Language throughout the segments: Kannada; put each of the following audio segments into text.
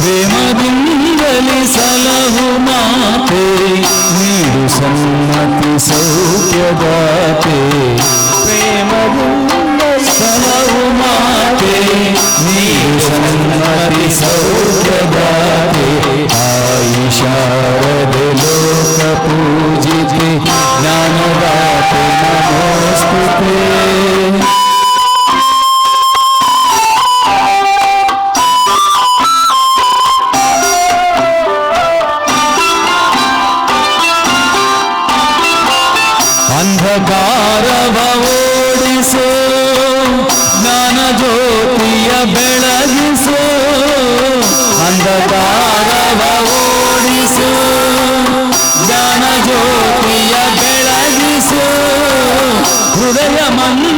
ప్రేమ బిందలి సలహు మాతే నీడు సమ్మతి సౌఖ్యదాతే ప్రేమ బిందలి సలహు మాతే నీడు సమ్మతి సౌఖ్యదాతే ఆయిషారద లోక పూజితే జ్ఞానదాతే నమోస్తుతే ಅಂಧಕಾರವ ಓಡಿಸೋ ಜ್ಞಾನ ಜ್ಯೋತಿಯ ಬೆಳಗಿಸೋ ಅಂಧಕಾರವ ಓಡಿಸೋ ಜ್ಞಾನ ಜ್ಯೋತಿಯ ಬೆಳಗಿಸೋ ಹೃದಯ ಮಂದಿರದ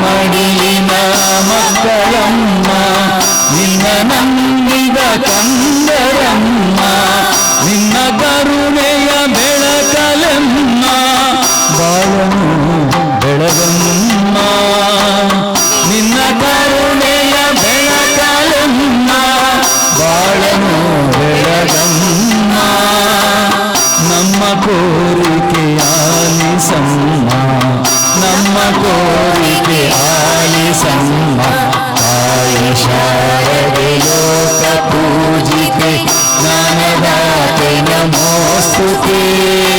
ಮಡಿಲಿನ ಮಕ್ಕಳಮ್ಮ ನಿನ್ನ ನಂಬಿದ ಕಂದರಮ್ಮ ನಿನ್ನ ಕರುಣೆಯ ಬೆಳಕಲೆಮ್ಮ ಬಾಳನು ಬೆಳಗಮ್ಮ ನಿನ್ನ ಕರುಣೆಯ ಬೆಳಕಲೆಮ್ಮ ಬಾಳನು ಬೆಳಗಮ್ಮ ನಮ್ಮ ಕೋರಿಕೆ ಆಲಿಸಮ್ಮ ನಮ್ಮ ಕೋರಿಕೆ आयि सम्मा आयि शारदे लोकपूजिते नानदाते नमोऽस्तु ते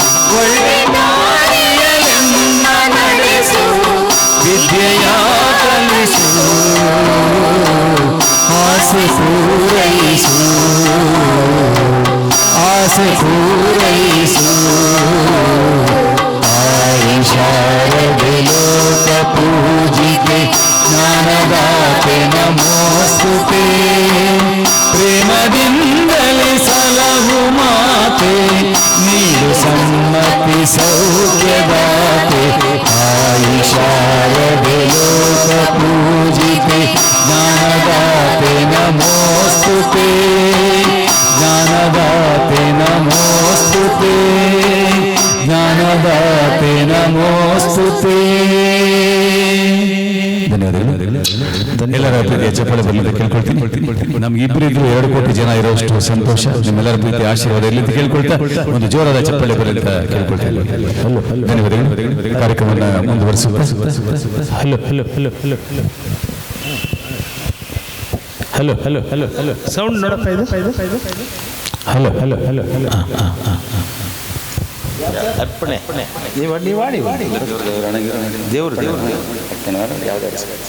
ఆశ కూరైసు ఆయిషారదిలోక పూజితే జ్ఞానదాతే నమోస్తుతే ప్రేమదిందలి సలహు మాతే నీరు సమ్మతి సౌఖ్యదాతే ఆయిషారదిలోక పూజితే జ్ఞానదాతే నమోస్తుతే జ్ఞానదాతే ಜ್ಞಾನದಾತೆ ನಮೋಸ್ತುತೆ ಧನ್ಯವಾದಗಳು. ಎಲ್ಲರ ಪ್ರೀತಿಯ ಚಪ್ಪಲ ಬರಲಿದೆ ಕೇಳ್ಕೊಳ್ತೀನಿ. ನಮ್ಗೆ ಇಬ್ಬರಿಗೂ ಎರಡು ಕೋಟಿ ಜನ ಇರೋಷ್ಟು ಸಂತೋಷ. ನಿಮ್ಮೆಲ್ಲರ ಪ್ರೀತಿ ಆಶೀರ್ವಾದ ಅಂತ ಕೇಳ್ಕೊಳ್ತಾ? ಒಂದು ಜೋರಾದ ಚಪ್ಪಳೆ ಬರಲಿ ಅಂತ ಕೇಳ್ಕೊಳ್ತೀನಿ. ಧನ್ಯವಾದಗಳು. ಕಾರ್ಯಕ್ರಮವನ್ನು ಮುಂದುವರಿಸುತ್ತಾ? Hello hello hello hello hello. Hello hello hello sound ನೋಡಪ್ಪ ಇದು? ಹಲೋ. Hello hello hello. ಅರ್ಪಣೆ. ನೀವು ನೀವು ಮಾಡಿ. ದೇವ್ರು ದೇವ್ರು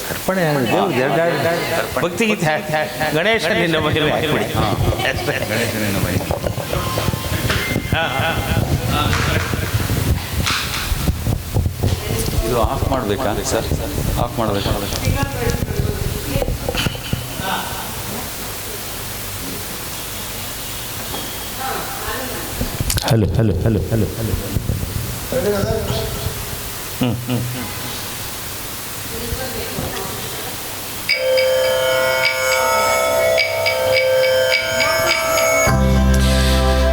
ಅರ್ಪಣೆ ದೇವ್ರು ಭಕ್ತಿ ಗೀತೆ ಹಾಡ್- ಹಾಡ್- ಗಣೇಶ ನಿನ್ನ ಮಹಿಳೆ. ಇದು ಆಫ್ ಮಾಡಬೇಕಾ? ಸರ್ ಆಫ್ ಮಾಡಬೇಕಾ? hello hello hello hello hello。嗯嗯嗯。